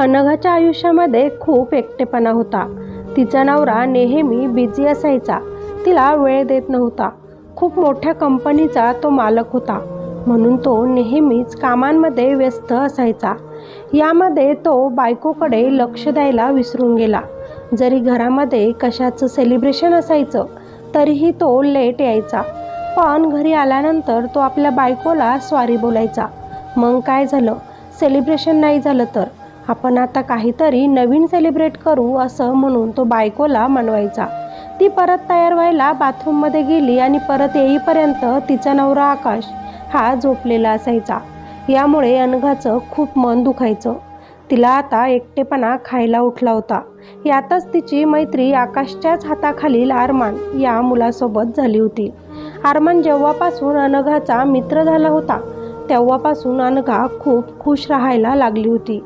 अनघाच्या आयुष्यामध्ये खूप एकटेपणा होता. तिचा नवरा नेहमी बिझी असायचा. तिला वेळ देत नव्हता. खूप मोठ्या कंपनीचा तो मालक होता. म्हणून तो नेहमीच कामांमध्ये व्यस्त असायचा. यामध्ये तो बायकोकडे लक्ष द्यायला विसरून गेला. जरी घरामध्ये कशाचं सेलिब्रेशन असायचं तरीही तो लेट यायचा. पण घरी आल्यानंतर तो आपल्या बायकोला स्वारी बोलायचा. मग काय झालं? सेलिब्रेशन नाही झालं तर? आपण आता काहीतरी नवीन सेलिब्रेट करू असं म्हणून तो बायकोला मनवायचा. ती परत तयार व्हायला बाथरूममध्ये गेली आणि परत येईपर्यंत तिचा नवरा आकाश हा झोपलेला असायचा. यामुळे अनघाचं खूप मन दुखायचं. तिला आता एकटेपणा खायला उठला होता. यातच तिची मैत्री आकाशच्याच हाताखालील आरमान या मुलासोबत झाली होती. आरमान जेव्हापासून अनघाचा मित्र झाला होता तेव्हापासून अनघा खूप खुश राहायला लागली होती.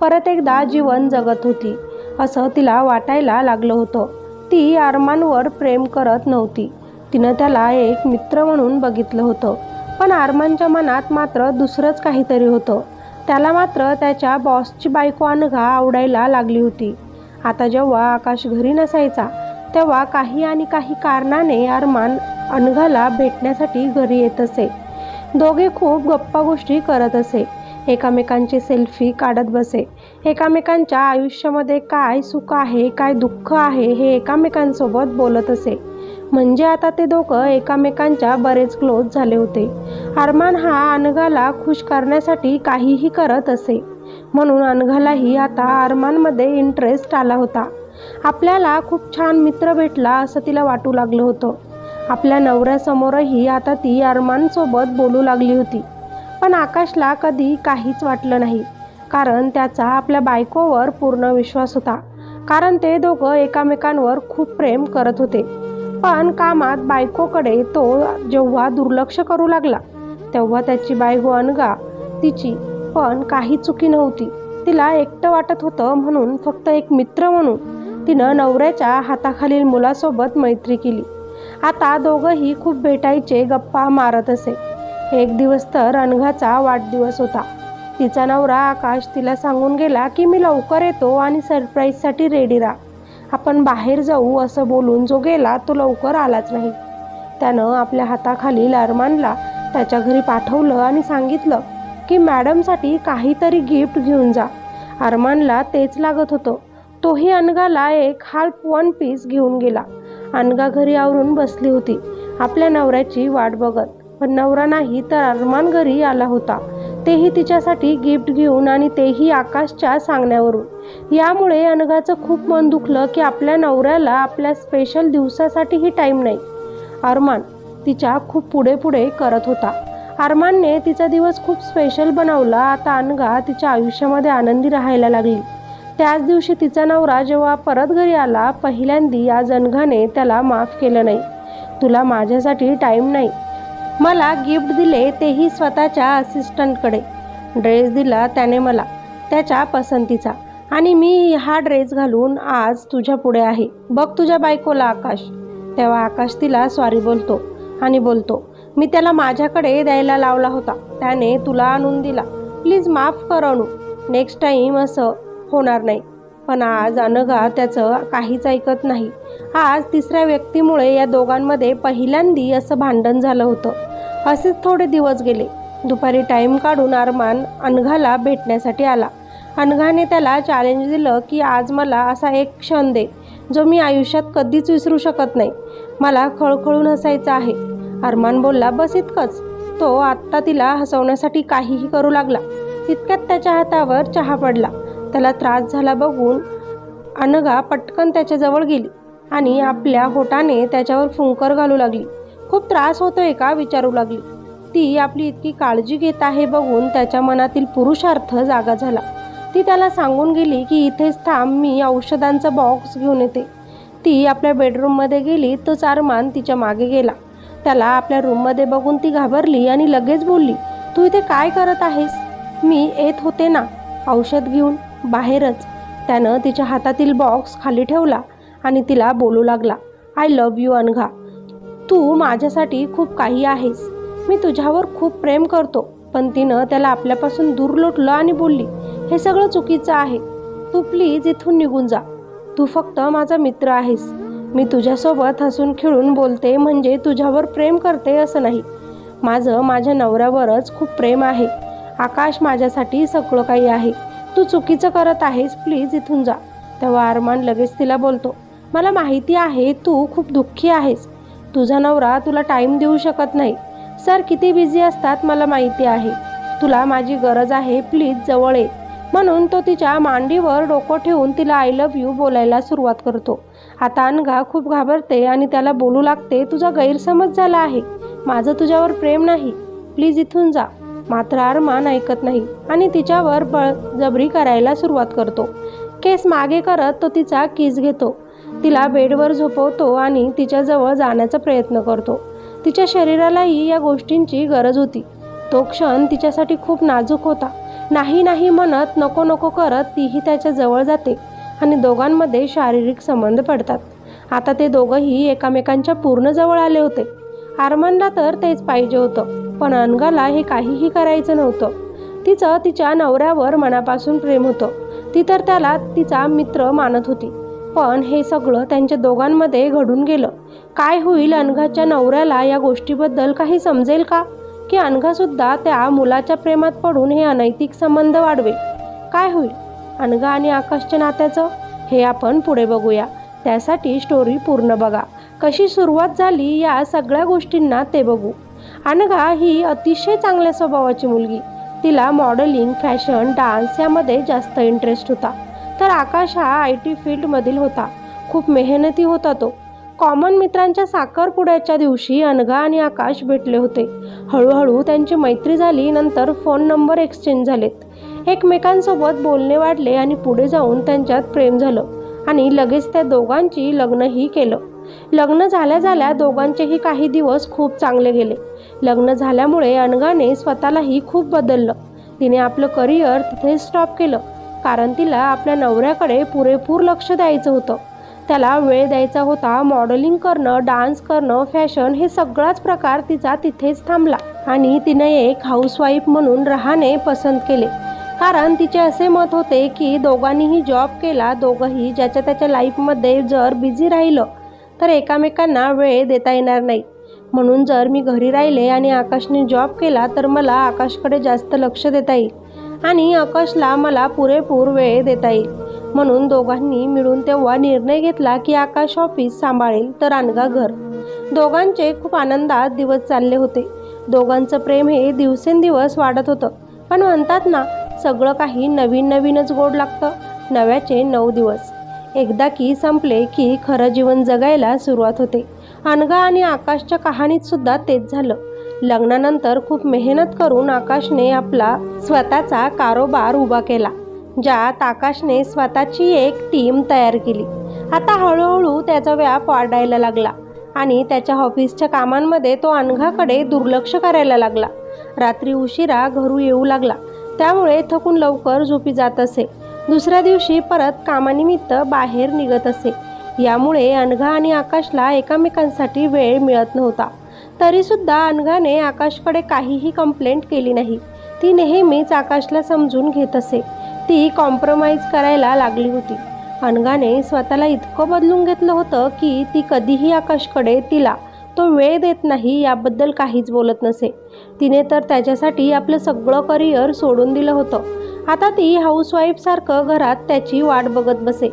परत एकदा जीवन जगत होती. असं तिला वाटायला लागलं होतं. ती आरमानवर प्रेम करत नव्हती. तिनं त्याला एक मित्र म्हणून बघितलं होतं. पण आरमानच्या मनात मात्र दुसरंच काहीतरी होतं. त्याला मात्र त्याच्या बॉसची बायको अनघा आवडायला लागली होती. आता जेव्हा आकाश घरी नसायचा तेव्हा काही आणि काही कारणाने अरमान अनघाला भेटण्यासाठी घरी येत असे. दोघे खूप गप्पा गोष्टी करत असे. एकामेकांची सेल्फी काढत बसे. एकामेकांच्या आयुष्यामध्ये काय सुख आहे काय दुःख आहे हे एकामेकांसोबत बोलत असे. म्हणजे आता ते दोघं एकामेकांच्या बरेच क्लोज झाले होते. अरमान हा अनघाला खुश करण्यासाठी काहीही करत असे. म्हणून अनघालाही आता अरमानमध्ये इंटरेस्ट आला होता. आपल्याला खूप छान मित्र भेटला असं तिला वाटू लागलं होतं. आपल्या नवऱ्यासमोरही आता ती अरमानसोबत बोलू लागली होती. पण आकाशला कधी काहीच वाटलं नाही. कारण त्याचा आपल्या बायकोवर पूर्ण विश्वास होता. कारण ते दोघं एकामेकांवर खूप प्रेम करत होते. पण कामात बायकोकडे तो जेव्हा दुर्लक्ष करू लागला तेव्हा त्याची बायको अनगा तिची पण काही चुकी नव्हती. तिला एकटं वाटत होतं म्हणून फक्त एक मित्र म्हणून तिनं नवऱ्याच्या हाताखालील मुलासोबत मैत्री केली. आता दोघंही खूप भेटायचे गप्पा मारत असे. एक दिवस तर अनघाचा वाढदिवस होता. तिचा नवरा आकाश तिला सांगून गेला की मी लवकर येतो आणि सरप्राईजसाठी रेडी राहा. आपण बाहेर जाऊ असं बोलून जो गेला तो लवकर आलाच नाही. त्यानं आपल्या हाताखालील अरमानला त्याच्या घरी पाठवलं आणि सांगितलं की मॅडमसाठी काहीतरी गिफ्ट घेऊन जा. अरमानला तेच लागत होतं. तोही अनगाला एक हाल्फ वन पीस घेऊन गेला. अनगा घरी आवरून बसली होती. आपल्या नवऱ्याची वाट बघत पण नवरा नाही तर अरमान घरी आला होता. तेही तिच्यासाठी गिफ्ट घेऊन आणि तेही आकाशच्या सांगण्यावरून. यामुळे अनघाचं खूप मन दुखलं की आपल्या नवऱ्याला आपल्या स्पेशल दिवसासाठीही टाईम नाही. अरमान तिच्या खूप पुढे पुढे करत होता. अरमानने तिचा दिवस खूप स्पेशल बनवला. आता अनघा तिच्या आयुष्यामध्ये आनंदी राहायला लागली. त्याच दिवशी तिचा नवरा जेव्हा परत घरी आला पहिल्यांदी आज अनघाने त्याला माफ केलं नाही. तुला माझ्यासाठी टाईम नाही. मला गिफ्ट दिले तेही स्वतःच्या असिस्टंटकडे. ड्रेस दिला त्याने मला त्याच्या पसंतीचा. आणि मी हा ड्रेस घालून आज तुझ्या पुढे आहे. बघ तुझ्या बायकोला आकाश. तेव्हा आकाश तिला सॉरी बोलतो आणि बोलतो मी त्याला माझ्याकडे द्यायला लावला होता. त्याने तुला आणून दिला. प्लीज माफ कर अनु. नेक्स्ट टाईम असं होणार नाही. पण आज अनघा त्याचं काहीच ऐकत नाही. आज तिसऱ्या व्यक्तीमुळे या दोघांमध्ये पहिल्यांदी असं भांडण झालं होतं. असेच थोडे दिवस गेले. दुपारी टाईम काढून अरमान अनघाला भेटण्यासाठी आला. अनघाने त्याला चॅलेंज दिलं की आज मला असा एक क्षण दे जो मी आयुष्यात कधीच विसरू शकत नाही. मला खळखळून हसायचं आहे. अरमान बोलला बस इतकंच. तो आत्ता तिला हसवण्यासाठी काहीही करू लागला. तितक्यात त्याच्या हातावर चहा पडला. त्याला त्रास झाला बघून अनगा पटकन त्याच्याजवळ गेली आणि आपल्या होटाने त्याच्यावर फुंकर घालू लागली. खूप त्रास होतोय का? विचारू लागली. ती आपली इतकी काळजी घेत आहे बघून त्याच्या मनातील पुरुषार्थ जागा झाला. ती त्याला सांगून गेली की इथेच थांब मी औषधांचा बॉक्स घेऊन येते. ती आपल्या बेडरूममध्ये गेली तोच अरमान तिच्यामागे गेला. त्याला आपल्या रूममध्ये बघून ती घाबरली आणि लगेच बोलली तू इथे काय करत आहेस? मी येत होते ना? औषध घेऊन? बाहेरच. त्यानं तिच्या हातातील बॉक्स खाली ठेवला आणि तिला बोलू लागला आय लव्ह यू अनघा. तू माझ्यासाठी खूप काही आहेस. मी तुझ्यावर खूप प्रेम करतो. पण तिनं त्याला आपल्यापासून दूर लोटलं आणि बोलली हे सगळं चुकीचं आहे. तू प्लीज इथून निघून जा. तू फक्त माझा मित्र आहेस. मी तुझ्यासोबत हसून खेळून बोलते म्हणजे तुझ्यावर प्रेम करते असं नाही. माझं माझ्या नवऱ्यावरच खूप प्रेम आहे. आकाश माझ्यासाठी सगळं काही आहे. तू चुकीचं करत आहेस प्लीज इथून जा. तेव्हा अरमान लगेच तिला बोलतो मला माहिती आहे तू खूप दुःखी आहेस. तुझा नवरा तुला टाईम देऊ शकत नाही. सर किती बिझी असतात मला माहिती आहे. तुला माझी गरज आहे प्लीज जवळ ये. म्हणून तो तिच्या मांडीवर डोकं ठेवून तिला आय लव्ह यू बोलायला सुरुवात करतो. आता अनघा खूप घाबरते आणि त्याला बोलू लागते तुझा गैरसमज झाला आहे. माझं तुझ्यावर प्रेम नाही. प्लीज इथून जा. मात्र अरमान ऐकत नाही आणि तिच्यावर बळजबरी करायला सुरुवात करतो. केस मागे करत तो तिचा किस घेतो. तिला बेडवर झोपवतो आणि तिच्याजवळ जाण्याचा प्रयत्न करतो. तिच्या शरीरालाही या गोष्टींची गरज होती. तो क्षण तिच्यासाठी खूप नाजूक होता. नाही नाही म्हणत नको नको करत तीही त्याच्याजवळ जाते आणि दोघांमध्ये शारीरिक संबंध पडतात. आता ते दोघंही एकामेकांच्या पूर्ण जवळ आले होते. आरमानला तर तेच पाहिजे होतं. पण अनगाला हे काहीही करायचं नव्हतं. तिचं तिच्या नवऱ्यावर मनापासून प्रेम होतं. ती तर त्याला तिचा मित्र मानत होती. पण हे सगळं त्यांच्या दोघांमध्ये घडून गेलं. काय होईल अनघाच्या नवऱ्याला या गोष्टीबद्दल काही समजेल का? की अनघासुद्धा त्या मुलाच्या प्रेमात पडून हे अनैतिक संबंध वाढवेल काय होईल? अनघा आणि आकाशच्या नात्याचं? हे आपण पुढे बघूया. त्यासाठी स्टोरी पूर्ण बघा. कशी सुरुवात झाली या सगळ्या गोष्टींना ते बघू. अनघा ही अतिशय चांगल्या स्वभावाची मुलगी. तिला मॉडेलिंग फॅशन डान्स यामध्ये जास्त इंटरेस्ट होता. तर आकाश हा आय टी फील्डमधील होता. खूप मेहनती होता तो. कॉमन मित्रांच्या साखरपुड्याच्या दिवशी अनघा आणि आकाश भेटले होते. हळूहळू त्यांची मैत्री झाली नंतर फोन नंबर एक्सचेंज झालेत. एकमेकांसोबत बोलणे वाढले आणि पुढे जाऊन त्यांच्यात प्रेम झालं. आणि लगेच त्या दोघांची लग्नही केलं. लग्न झाल्या झाल्या दोघांचेही काही दिवस खूप चांगले गेले. लग्न झाल्यामुळे अनगाने स्वतःलाही खूप बदललं. तिने आपलं करिअर तिथे स्टॉप केलं. कारण तिला आपल्या नवऱ्याकडे पुरेपूर लक्ष द्यायचं होतं. त्याला वेळ द्यायचा होता मॉडेलिंग करणं डान्स करणं फॅशन हे सगळाच प्रकार तिचा तिथेच थांबला. आणि तिने एक हाऊसवाईफ म्हणून राहणे पसंत केले. कारण तिचे असे मत होते की दोघांनीही जॉब केला दोघंही ज्याच्या त्याच्या लाईफमध्ये जर बिझी राहिलं तर एकामेकांना वेळ देता येणार नाही. म्हणून जर मी घरी राहिले आणि आकाशने जॉब केला तर मला आकाशकडे जास्त लक्ष देता येईल आणि आकाशला मला पुरेपूर वेळ देता येईल. म्हणून दोघांनी मिळून तेव्हा निर्णय घेतला की आकाश ऑफिस सांभाळेल तर अनगा घर. दोघांचे खूप आनंदात दिवस चालले होते. दोघांचं प्रेम हे दिवसेंदिवस वाढत होतं. पण म्हणतात ना सगळं काही नवीन नवीनच गोड लागतं. नव्याचे नऊ दिवस. एकदा की संपले की खरं जीवन जगायला सुरुवात होते. अनगा आणि आकाशच्या कहाणीत सुद्धा तेच झालं. लग्नानंतर खूप मेहनत करून आकाशने आपला स्वतःचा कारोबार उभा केला ज्यात आकाशने स्वतःची एक टीम तयार केली. आता हळूहळू त्याचा व्याप वाढायला लागला आणि त्याच्या ऑफिसच्या कामांमध्ये तो अनघाकडे दुर्लक्ष करायला लागला. रात्री उशिरा घरू येऊ लागला. त्यामुळे थकून लवकर झोपी जात असे. दुसऱ्या दिवशी परत कामानिमित्त बाहेर निघत असे. यामुळे अनघा आणि आकाशला एकमेकांसाठी वेळ मिळत नव्हता. तरीसुद्धा अनघाने आकाशकडे काहीही कंप्लेंट केली नाही. ती नेहमीच आकाशला समजून घेत असे. ती कॉम्प्रोमाइज करायला लागली होती. अनघाने स्वतःला इतकं बदलून घेतलं होतं की ती कधीही आकाशकडे तिला तो वेळ देत नाही याबद्दल काहीच बोलत नसे. तिने तर त्याच्यासाठी आपलं सगळं करिअर सोडून दिलं होतं. आता ती हाऊसवाईफसारखं घरात त्याची वाट बघत बसे.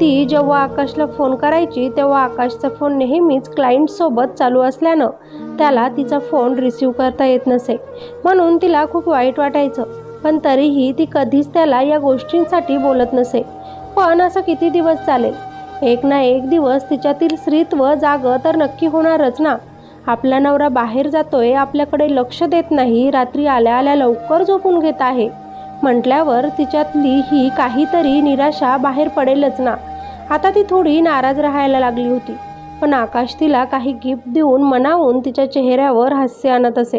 ती जेव्हा आकाशला फोन करायची तेव्हा आकाशचा फोन नेहमीच क्लायंटसोबत चालू असल्यानं त्याला तिचा फोन रिसीव करता येत नसे. म्हणून तिला खूप वाईट वाटायचं. पण तरीही ती कधीच त्याला या गोष्टींसाठी बोलत नसे. पण असं किती दिवस चालेल? एक ना एक दिवस तिच्यातील स्त्रीत्व जागं तर नक्की होणारच ना? आपला नवरा बाहेर जातोय आपल्याकडे लक्ष देत नाही रात्री आल्या आल्या लवकर झोपून घेत आहे. म्हटल्यावर तिच्यातली ही काहीतरी निराशा बाहेर पडेलच ना. आता ती थोडी नाराज राहायला लागली होती. पण आकाश तिला काही गिफ्ट देऊन मनावून तिच्या चेहऱ्यावर हास्य आणत असे.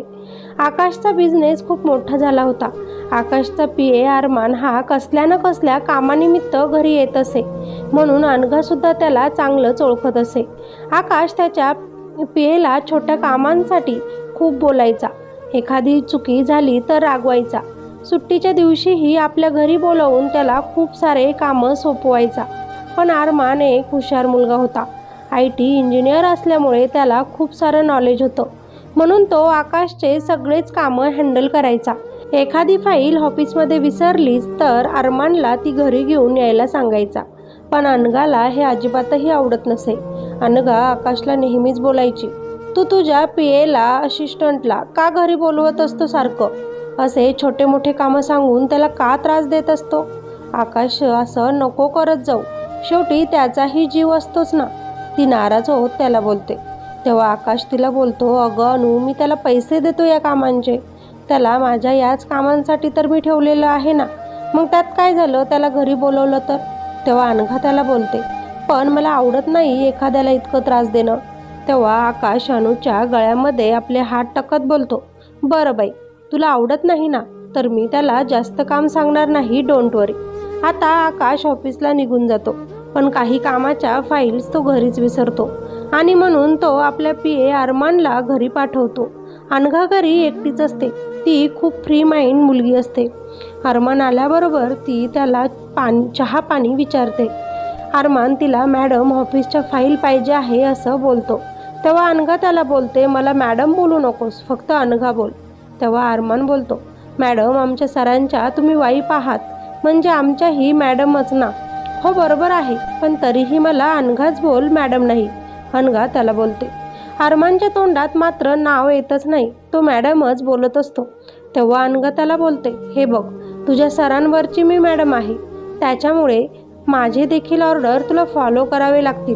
आकाशचा बिझनेस खूप मोठा झाला होता. आकाशचा पी ए आरमान हा कसल्या ना कसल्या कामानिमित्त घरी येत असे. म्हणून अनघासुद्धा त्याला चांगलंच ओळखत असे. आकाश त्याच्या पी एला छोट्या कामांसाठी खूप बोलायचा. एखादी चुकी झाली तर रागवायचा. सुट्टीच्या दिवशीही आपल्या घरी बोलावून त्याला खूप सारे कामं सोपवायचा. पण आरमान एक हुशार मुलगा होता. आय टी इंजिनियर असल्यामुळे त्याला खूप सारं नॉलेज होतं. म्हणून तो आकाशचे सगळेच कामं हँडल करायचा. एखादी फाईल ऑफिसमध्ये विसरलीच तर अरमानला ती घरी घेऊन यायला सांगायचा. पण अनगाला हे अजिबातही आवडत नसे. अनगा आकाशला नेहमीच बोलायची. तू तुझ्या पी एला असिस्टंटला का घरी बोलवत असतो सारखं? असे छोटे मोठे कामं सांगून त्याला का त्रास देत असतो? आकाश असं नको करत जाऊ. शेवटी त्याचाही जीव असतोच ना. ती नाराज होत त्याला बोलते. तेव्हा आकाश तिला बोलतो अगं अनु मी त्याला पैसे देतो या कामांचे. त्याला माझ्या याच कामांसाठी तर मी ठेवलेलं आहे ना. मग त्यात काय झालं? त्याला घरी बोलवलं तर? तेव्हा अनघा त्याला बोलते पण मला आवडत नाही एखाद्याला इतकं त्रास देणं. तेव्हा आकाश अनुच्या गळ्यामध्ये आपले हात टाकत बोलतो बरं बाई तुला आवडत नाही ना? तर मी त्याला जास्त काम सांगणार नाही डोंट वरी आता आकाश ऑफिसला निघून जातो पण काही कामाच्या फाईल्स तो घरीच विसरतो आणि म्हणून तो आपल्या पी ए अरमानला घरी पाठवतो. अनघा घरी एकटीच असते ती खूप फ्री माइंड मुलगी असते. अरमान आल्याबरोबर ती त्याला पाणी चहा पाणी विचारते. अरमान तिला मॅडम ऑफिसच्या फाईल पाहिजे आहे असं बोलतो. तेव्हा अनघा त्याला बोलते मला मॅडम बोलू नकोस फक्त अनघा बोल. तेव्हा अरमान बोलतो मॅडम आमच्या सरांच्या तुम्ही वाईफ आहात म्हणजे आमच्याही मॅडमच ना. हो बरोबर आहे पण तरीही मला अनघाच बोल मॅडम नाही अनघा त्याला बोलते. अरमानच्या तोंडात मात्र नाव येतच नाही तो मॅडमच बोलत असतो. तेव्हा अनघा त्याला बोलते हे बघ तुझ्या सरांवरची मी मॅडम आहे त्याच्यामुळे माझे देखील ऑर्डर तुला फॉलो करावे लागतील.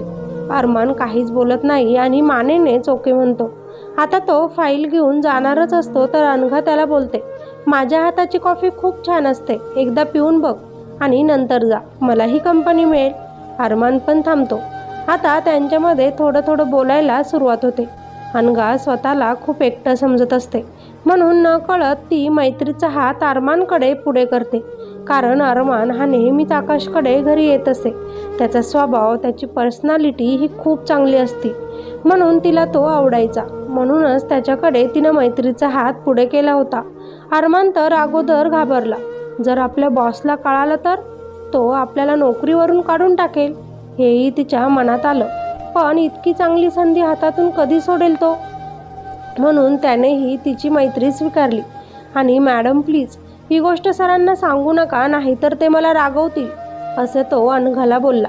अरमान काहीच बोलत नाही आणि मानेनेच ओके म्हणतो. आता तो फाईल घेऊन जाणारच असतो तर अनघा त्याला बोलते माझ्या हाताची कॉफी खूप छान असते एकदा पिऊन बघ आणि नंतर जा मलाही कंपनी मिळेल. अरमान पण थांबतो. आता त्यांच्यामध्ये थोडं थोडं बोलायला सुरुवात होते. अनघा स्वतःला खूप एकटं समजत असते. म्हणून न कळत ती मैत्रीचा हात अरमानकडे पुढे करते. कारण अरमान हा नेहमीच आकाशकडे घरी येत असे. त्याचा स्वभाव त्याची पर्सनॅलिटी ही खूप चांगली असती. म्हणून तिला तो आवडायचा. म्हणूनच त्याच्याकडे तिनं मैत्रीचा हात पुढे केला होता. अरमान तर अगोदर घाबरला. जर आपल्या बॉसला कळालं तर? तो आपल्याला नोकरीवरून काढून टाकेल. हेही तिच्या मनात आलं. पण इतकी चांगली संधी हातातून कधी सोडेल तो? म्हणून त्यानेही तिची मैत्री स्वीकारली. आणि मॅडम प्लीज ही गोष्ट सरांना सांगू नका नाहीतर ते मला रागवतील असं तो अनघाला बोलला.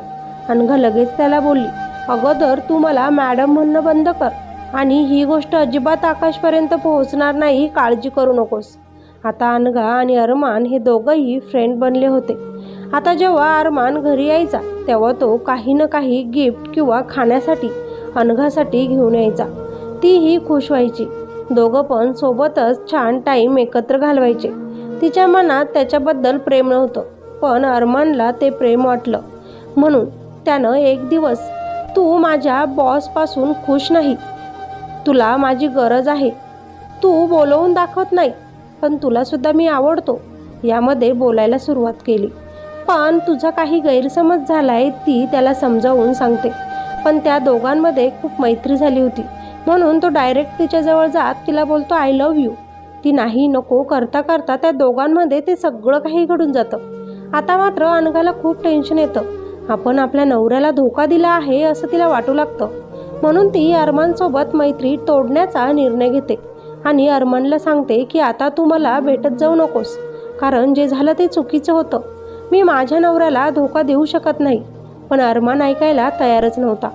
अनघा लगेच त्याला बोलली अगोदर तू मला मॅडम म्हणणं बंद कर आणि ही गोष्ट अजिबात आकाशपर्यंत पोहोचणार नाही काळजी करू नकोस. आता अनघा आणि अरमान हे दोघंही फ्रेंड बनले होते. आता जेव्हा अरमान घरी यायचा तेव्हा तो काही ना काही गिफ्ट किंवा खाण्यासाठी अनघासाठी घेऊन यायचा. तीही खुश व्हायची. दोघं पण सोबतच छान टाईम एकत्र घालवायचे. तिच्या मनात त्याच्याबद्दल प्रेम नव्हतं पण अरमानला ते प्रेम वाटलं. म्हणून त्यानं एक दिवस तू माझ्या बॉसपासून खुश नाही. तुला माझी गरज आहे. तू बोलवून दाखवत नाही पण तुलासुद्धा मी आवडतो. यामध्ये बोलायला सुरुवात केली. पण तुझा काही गैरसमज झालाय ती त्याला समजावून सांगते. पण त्या दोघांमध्ये खूप मैत्री झाली होती. म्हणून तो डायरेक्ट तिच्याजवळ जात तिला बोलतो आय लव्ह यू. ती नाही नको करता करता त्या दोघांमध्ये ते सगळं काही घडून जातं. आता मात्र अनघाला खूप टेन्शन येतं. आपण आपल्या नवऱ्याला धोका दिला आहे असं तिला वाटू लागतं. म्हणून ती अरमानसोबत मैत्री तोडण्याचा निर्णय घेते आणि अरमानला सांगते की आता तू मला भेटत जाऊ नकोस कारण जे झालं ते चुकीचं होतं. मी माझ्या नवऱ्याला धोका देऊ शकत नाही पण अरमान ऐकायला तयारच नव्हता.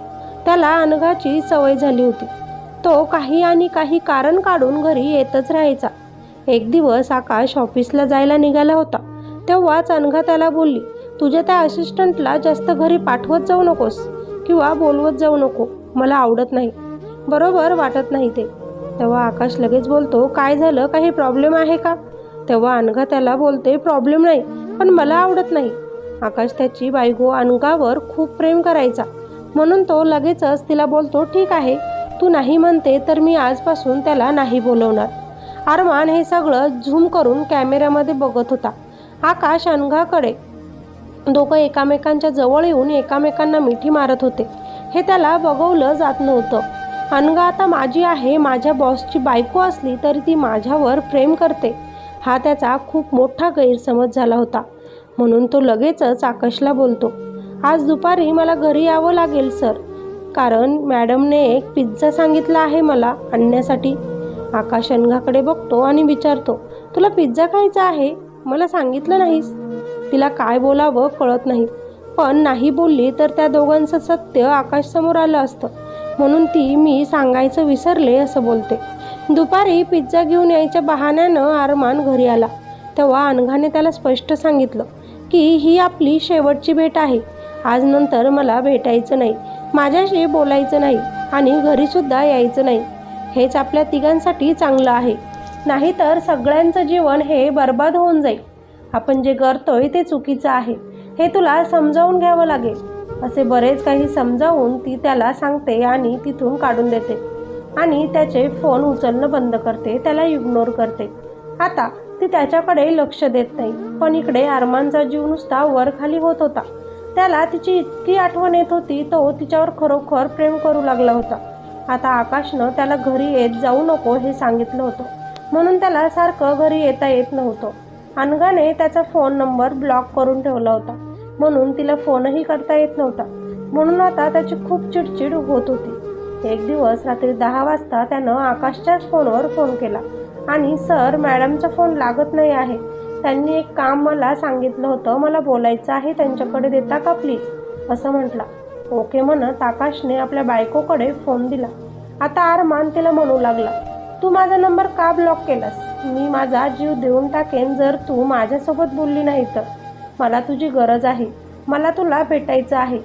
त्याला अनघाची सवय झाली होती. तो काही आणि काही कारण काढून घरी येतच राहायचा. एक दिवस आकाश ऑफिसला जायला निघाला होता. तेव्हाच अनघा त्याला बोलली तुझ्या त्या असिस्टंटला जास्त घरी पाठवत जाऊ नकोस किंवा बोलवत जाऊ नको. मला आवडत नाही. बरोबर वाटत नाही ते. तेव्हा आकाश लगेच बोलतो काय झालं? काही प्रॉब्लेम आहे का? तेव्हा अनघा त्याला बोलते प्रॉब्लेम नाही पण मला आवडत नाही. आकाश त्याची बायको अनघावर खूप प्रेम करायचा. म्हणून तो लगेचच तिला बोलतो ठीक आहे तू नाही म्हणते तर मी आजपासून त्याला नाही बोलवणार. अरमान हे सगळं झूम करून कॅमेऱ्यामध्ये बघत होता. आकाश अनघाकडे दोघं एकामेकांच्या जवळ येऊन एकामेकांना मिठी मारत होते. हे त्याला बघवलं जात नव्हतं. अनघा आता माझी आहे माझ्या बॉसची बायको असली तरी ती माझ्यावर प्रेम करते. हा त्याचा खूप मोठा गैरसमज झाला होता. म्हणून तो लगेचच आकाशला बोलतो आज दुपारी मला घरी यावं लागेल सर. कारण मॅडमने एक पिझ्झा सांगितला आहे मला आणण्यासाठी. आकाश अनघाकडे बघतो आणि विचारतो तुला पिझ्झा खायचा आहे? मला सांगितलं नाहीस. तिला काय बोलावं कळत नाही. पण नाही बोलली तर त्या दोघांचं सत्य आकाशसमोर आलं असतं. म्हणून ती मी सांगायचं विसरले असं बोलते. दुपारी पिझ्झा घेऊन यायच्या बहाण्यानं आरमान घरी आला. तेव्हा अनघाने त्याला स्पष्ट सांगितलं की ही आपली शेवटची भेट आहे. आज नंतर मला भेटायचं नाही. माझ्याशी बोलायचं नाही आणि घरीसुद्धा यायचं नाही. हेच आपल्या तिघांसाठी चांगलं आहे. नाहीतर सगळ्यांचं जीवन हे बर्बाद होऊन जाईल. आपण जे करतोय ते चुकीचं आहे. हे तुला समजावून घ्यावं लागेल. असे बरेच काही समजावून ती त्याला सांगते आणि तिथून काढून देते. आणि त्याचे फोन उचलणं बंद करते त्याला इग्नोर करते. आता ती त्याच्याकडे लक्ष देत नाही. पण इकडे अरमानचा जीव नुसता वर खाली होत होता. त्याला तिची इतकी आठवण येत होती तो तिच्यावर खरोखर प्रेम करू लागला होता. आता आकाशनं त्याला घरी येत जाऊ नको हे सांगितलं होतं. म्हणून त्याला सारखं घरी येता येत नव्हतं. अनघाने त्याचा फोन नंबर ब्लॉक करून ठेवला होता. म्हणून तिला फोनही करता येत नव्हता. म्हणून आता त्याची खूप चिडचिड होत होती. एक दिवस रात्री दहा वाजता त्यानं आकाशच्याच फोनवर फोन केला. आणि सर मॅडमचा फोन लागत नाही आहे. त्यांनी एक काम मला सांगितलं होतं. मला बोलायचं आहे त्यांच्याकडे देता का प्लीज असं म्हटला. ओके म्हणत आकाशने आपल्या बायकोकडे फोन दिला. आता आरमान तिला म्हणू लागला तू माझा नंबर का ब्लॉक केलास? मी माझा जीव देऊन टाकेन जर तू माझ्यासोबत बोलली नाही तर. मला तुझी गरज आहे. मला तुला भेटायचं आहे.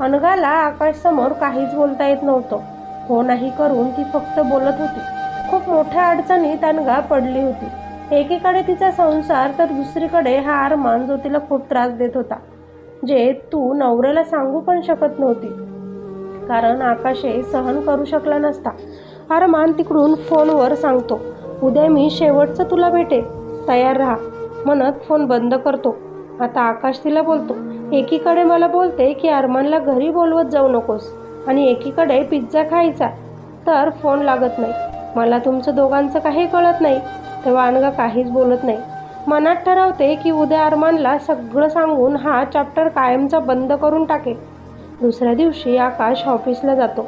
अनघाला आकाशसमोर काहीच बोलता येत नव्हतं. हो नाही करून ती फक्त बोलत होती. खूप मोठ्या अडचणीत अनघा पडली होती. एकीकडे तिचा संसार तर दुसरीकडे हा अरमान जो तिला खूप त्रास देत होता जे तू नवऱ्याला सांगू पण शकत नव्हती. कारण आकाशे सहन करू शकला नसता. अरमान तिकडून फोनवर सांगतो उद्या मी शेवटचं तुला भेटेल तयार राहा. म्हणत फोन बंद करतो. आता आकाश तिला बोलतो एकीकडे मला बोलते की अरमानला घरी बोलवत जाऊ नकोस आणि एकीकडे पिझ्झा खायचा. तर फोन लागत नाही. मला तुमचं दोघांचं काही कळत नाही. तेव्हा अनगा काहीच बोलत नाही. मनात ठरवते की उद्या अरमानला सगळं सांगून हा चॅप्टर कायमचा बंद करून टाकेल. दुसऱ्या दिवशी आकाश ऑफिसला जातो.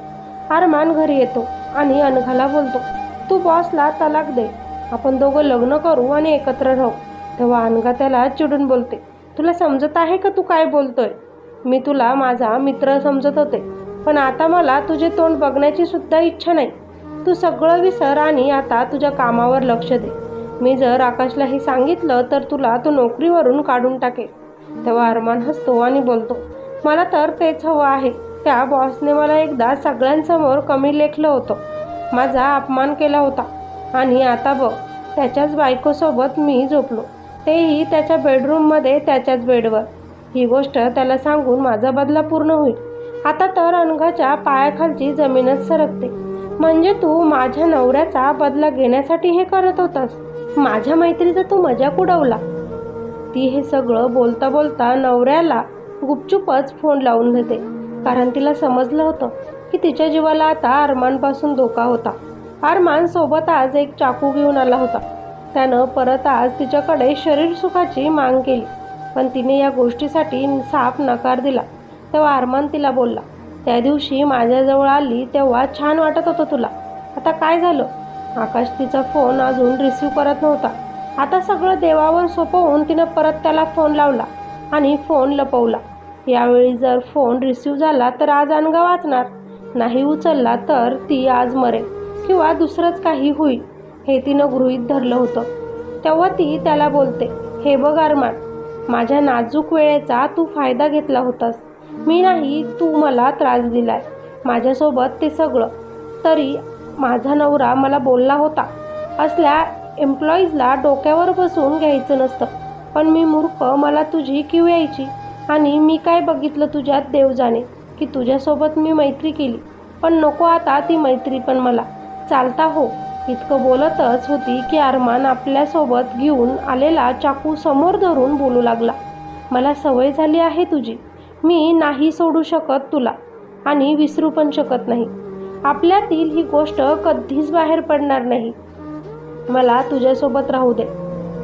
अरमान घरी येतो आणि अनघाला बोलतो तू बॉसला तलाक दे. आपण दोघं लग्न करू आणि एकत्र राहू. तेव्हा अनघा त्याला चिडून बोलते तुला समजत आहे का तू काय बोलतोय? मी तुला माझा मित्र समजत होते पण आता मला तुझे तोंड बघण्याची सुद्धा इच्छा नाही. तू सगळं विसर आणि आता तुझ्या कामावर लक्ष दे. मी जर आकाशला हे सांगितलं तर तुला तो नोकरीवरून काढून टाकेल. तेव्हा अरमान हसतो आणि बोलतो मला तर तेच हवं आहे. त्या बॉसने मला एकदा सगळ्यांसमोर कमी लेखलं होतं. माझा अपमान केला होता. आणि आता बघ त्याच्याच बायकोसोबत मी झोपलो. तेही त्याच्या बेडरूममध्ये त्याच्याच बेडवर. ही गोष्ट त्याला सांगून माझा बदला पूर्ण होईल. आता तर अनघाच्या पायाखालची जमीनच सरकते. म्हणजे तू माझ्या नवऱ्याचा बदला घेण्यासाठी हे करत होतास? माझ्या मैत्रीचा तू मजाक उडवला. ती हे सगळं बोलता बोलता नवऱ्याला गुपचूपच फोन लावून देते कारण तिला समजलं होतं की तिच्या जीवाला आता अरमानपासून धोका होता. अरमान सोबत आज एक चाकू घेऊन आला होता. त्यानं परत आज तिच्याकडे शरीर सुखाची माग केली. पण तिने या गोष्टीसाठी साफ नकार दिला. तेव्हा अरमान तिला बोलला त्या दिवशी माझ्याजवळ आली तेव्हा छान वाटत होतं तुला. आता काय झालं? आकाश तिचा फोन अजून रिसीव करत नव्हता. आता सगळं देवावर सोपवून तिनं परत त्याला फोन लावला आणि फोन लपवला. यावेळी जर फोन रिसीव झाला तर आज अनगा वाचणार. नाही उचलला तर ती आज मरेल किंवा दुसरंच काही होईल हे तिनं गृहीत धरलं होतं. तेव्हा ती त्याला बोलते हे बघ अरमान माझ्या नाजूक वेळेचा तू फायदा घेतला होतास. मी नाही तू मला त्रास दिलाय. माझ्यासोबत ते सगळं. तरी माझा नवरा मला बोलला होता. असल्या एम्प्लॉईजला डोक्यावर बसून घ्यायचं नसतं. पण मी मूर्ख मला तुझी किव यायची. आणि मी काय बघितलं तुझ्यात देव जाणे की तुझ्यासोबत मी मैत्री केली. पण नको आता ती मैत्री पण मला. चालता हो. इतकं बोलतच होती की अरमान आपल्यासोबत घेऊन आलेला चाकू समोर धरून बोलू लागला. मला सवय झाली आहे तुझी. मी नाही सोडू शकत तुला. आणि विसरू पण शकत नाही. आपल्यातील ही गोष्ट कधीच बाहेर पडणार नाही. मला तुझ्यासोबत राहू दे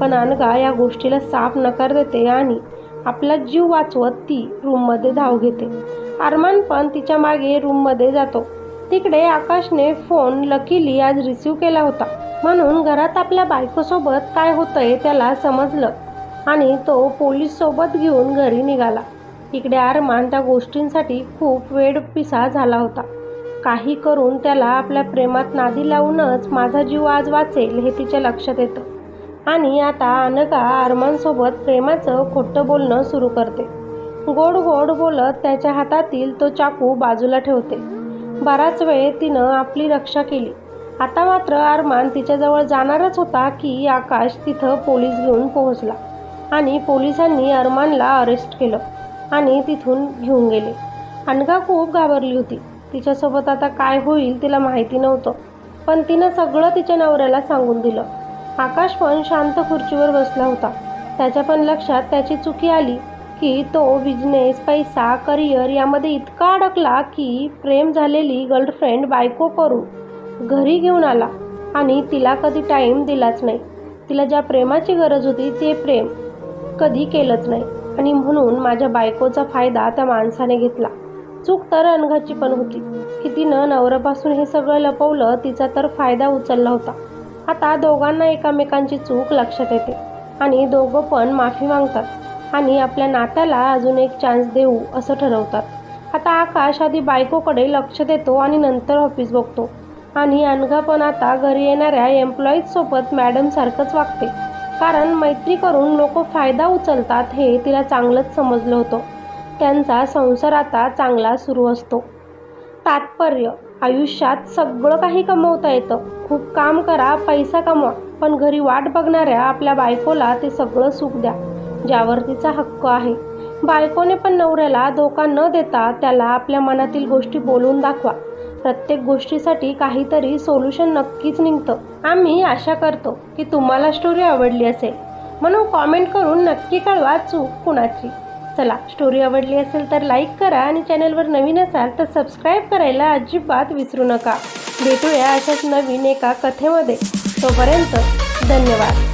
पण अनघा या गोष्टीला साफ नकार देते आणि आपला जीव वाचवत ती रूममध्ये धाव घेते. अरमान पण तिच्यामागे रूममध्ये जातो. तिकडे आकाशने फोन लकीली आज रिसीव केला होता. म्हणून घरात आपल्या बायकोसोबत काय होतंय त्याला समजलं आणि तो पोलीस सोबत घेऊन घरी निघाला. इकडे अरमान त्या गोष्टींसाठी खूप वेड पिसा झाला होता. काही करून त्याला आपल्या प्रेमात नादी लावूनच माझा जीव आज वाचेल हे तिच्या लक्षात येतं. आणि आता अनका अरमानसोबत प्रेमाचं खोटं बोलणं सुरू करते. गोड गोड बोलत त्याच्या हातातील तो चाकू बाजूला ठेवते. बराच वेळ तिनं आपली रक्षा केली. आता मात्र अरमान तिच्याजवळ जाणारच होता की आकाश तिथं पोलीस घेऊन पोहोचला. आणि पोलिसांनी अरमानला अरेस्ट केलं. आणि तिथून घेऊन गेले. अनघा खूप घाबरली होती. तिच्यासोबत आता काय होईल तिला माहिती नव्हतं पण तिनं सगळं तिच्या नवऱ्याला सांगून दिलं. आकाश पण शांत खुर्चीवर बसला होता. त्याच्या पण लक्षात त्याची चुकी आली की तो बिझनेस पैसा करिअर यामध्ये इतका अडकला की प्रेम झालेली गर्लफ्रेंड बायको करून घरी घेऊन आला आणि तिला कधी टाईम दिलाच नाही. तिला ज्या प्रेमाची गरज होती ते प्रेम कधी केलंच नाही आणि म्हणून माझ्या बायकोचा फायदा त्या माणसाने घेतला. चूक तर अनघाची पण होती. की तिनं नवऱ्यापासून हे सगळं लपवलं तिचा तर फायदा उचलला होता. आता दोघांना एकामेकांची चूक लक्षात येते. आणि दोघं पण माफी मागतात. आणि आपल्या नात्याला अजून एक चान्स देऊ असं ठरवतात. आता आकाश आधी बायकोकडे लक्ष देतो आणि नंतर ऑफिस बघतो. आणि अनघा पण आता घरी येणाऱ्या एम्प्लॉईजसोबत मॅडमसारखंच वागते. कारण मैत्री करून लोक फायदा उचलतात हे तिला चांगलंच समजलं होतं. त्यांचा संसार आता चांगला सुरू असतो. तात्पर्य आयुष्यात सगळं काही कमवता येतं. खूप काम करा पैसा कमवा पण घरी वाट बघणाऱ्या आपल्या बायकोला ते सगळं सुख द्या ज्यावर तिचा हक्क आहे. बायकोने पण नवऱ्याला धोका न देता त्याला आपल्या मनातील गोष्टी बोलून दाखवा. प्रत्येक गोष्टीसाठी काहीतरी सोल्युशन नक्कीच निघतं. आम्ही आशा करतो की तुम्हाला स्टोरी आवडली असेल. म्हणून कॉमेंट करून नक्की कळवा चूक कुणाची. चला स्टोरी आवडली असेल तर लाईक करा आणि चॅनलवर नवीन असाल तर सबस्क्राईब करायला अजिबात विसरू नका. भेटूया अशाच नवीन एका कथेमध्ये. तोपर्यंत धन्यवाद.